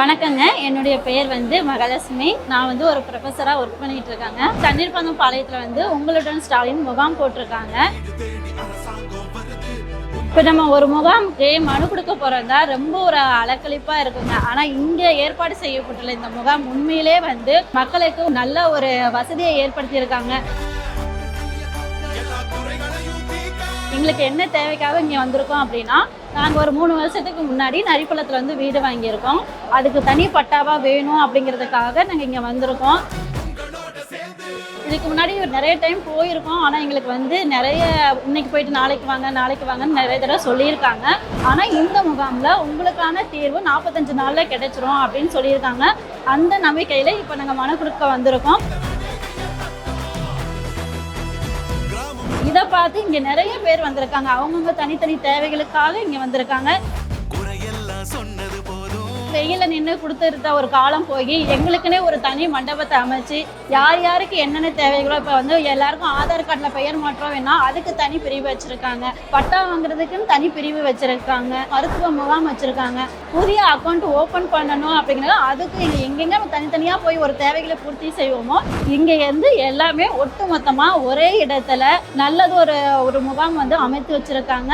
வணக்கங்க. என்னுடைய பெயர் வந்து மகாலட்சுமி. நான் வந்து ஒரு ப்ரொஃபஸராக ஒர்க் பண்ணிட்டு இருக்காங்க. தண்ணீர் பந்தம் பாளையத்தில் வந்து உங்களுடன் ஸ்டாலின் முகாம் போட்டிருக்காங்க. இப்போ நம்ம ஒரு முகாமுக்கு மனு கொடுக்க போகிறதா ரொம்ப ஒரு அலக்களிப்பாக இருக்குங்க. ஆனால் இங்கே ஏற்பாடு செய்யப்பட்டுள்ள இந்த முகாம் உண்மையிலே வந்து மக்களுக்கு நல்ல ஒரு வசதியை ஏற்படுத்தியிருக்காங்க. எங்களுக்கு என்ன தேவைக்காக இங்கே வந்திருக்கோம் அப்படின்னா நாங்கள் ஒரு மூணு வருஷத்துக்கு முன்னாடி நரிப்பள்ளத்தில் வந்து வீடு வாங்கியிருக்கோம். அதுக்கு தனி பட்டாவாக வேணும் அப்படிங்கிறதுக்காக நாங்கள் இங்கே வந்திருக்கோம். இதுக்கு முன்னாடி ஒரு நிறைய டைம் போயிருக்கோம். ஆனால் எங்களுக்கு வந்து நிறைய இன்னைக்கு போயிட்டு நாளைக்கு வாங்க நாளைக்கு வாங்கன்னு நிறைய தடவை சொல்லியிருக்காங்க. ஆனால் இந்த முகாமில் உங்களுக்கான தேர்வு நாற்பத்தஞ்சு நாளில் கிடைச்சிரும் அப்படின்னு சொல்லியிருக்காங்க. அந்த நம்பிக்கையில் இப்போ நாங்கள் மனு கொடுக்க வந்திருக்கோம். இதை பார்த்து இங்கே நிறைய பேர் வந்திருக்காங்க. அவங்கவுங்க தனித்தனி தேவைகளுக்காக இங்கே வந்திருக்காங்க. சொன்னது வெயில நின்று கொடுத்துருந்த ஒரு காலம் போய் எங்களுக்குன்னே ஒரு தனி மண்டபத்தை அமைச்சு யார் யாருக்கு என்னென்ன தேவைகளோ இப்போ வந்து எல்லாருக்கும் ஆதார் கார்டில் பெயர் மாற்றம் வேணா அதுக்கு தனி பிரிவு வச்சுருக்காங்க. பட்டா வாங்குறதுக்குன்னு தனி பிரிவு வச்சுருக்காங்க. மருத்துவ முகாம் வச்சுருக்காங்க. புதிய அக்கௌண்ட் ஓப்பன் பண்ணணும் அப்படிங்கிறது அதுக்கு இங்கே எங்கெங்க தனித்தனியாக போய் ஒரு தேவைகளை பூர்த்தி செய்வோமோ இங்கேருந்து எல்லாமே ஒட்டுமொத்தமாக ஒரே இடத்துல நல்லது ஒரு ஒரு முகாம் வந்து அமைத்து வச்சுருக்காங்க.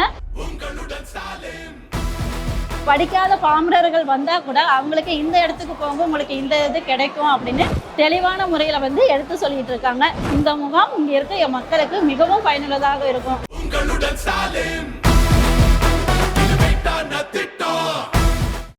படிக்காத பாமரர்கள் வந்தால் கூட அவங்களுக்கு இந்த இடத்துக்கு போங்க உங்களுக்கு இந்த இது கிடைக்கும் அப்படின்னு தெளிவான முறையில் வந்து எடுத்து சொல்லிட்டு இருக்காங்க. இந்த முகாம் இங்கே இருக்க என் மக்களுக்கு மிகவும் பயனுள்ளதாக இருக்கும். உங்களுடன்